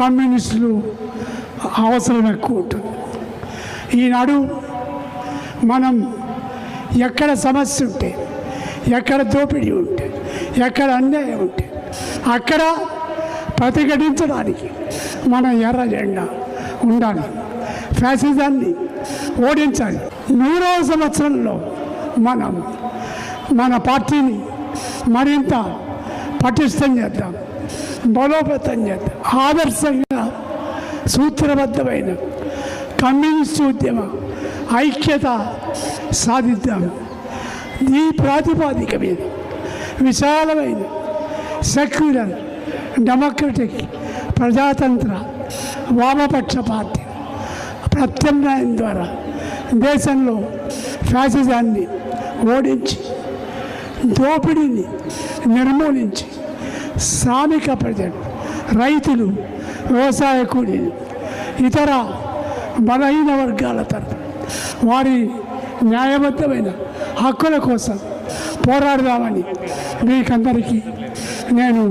కమ్యూనిస్టులు అవసరం ఎక్కువ ఉంటుంది. ఈనాడు మనం ఎక్కడ సమస్య ఉంటే ఎక్కడ దోపిడీ ఉంటే ఎక్కడ అన్యాయం ఉంటే అక్కడ ప్రతిఘటించడానికి మన ఎర్ర జెండా ఉండాలి. ఫ్యాసిజాన్ని ఓడించాలి. నూరవ సంవత్సరంలో మనం మన పార్టీని మరింత పటిష్టం చేద్దాం. బలోపేతం చేద్దాం ఆదర్శంగా సూత్రబద్ధమైన కమ్యూనిస్టు ఉద్యమ ఐక్యత సాధిద్దాం. ఈ ప్రాతిపాదిక మీద విశాలమైన సెక్యులర్ డెమోక్రటిక్ ప్రజాతంత్ర వామపక్ష పార్టీ ప్రత్యామ్నాయం ద్వారా దేశంలో ఫ్యాసిజాన్ని ఓడించి దోపిడీని నిర్మూలించి శ్రామిక ప్రజలు రైతులు వ్యవసాయ కూలీలు ఇతర బలహీన వర్గాల తరఫు వారి న్యాయబద్ధమైన హక్కుల కోసం పోరాడదామని మీకందరికీ నేను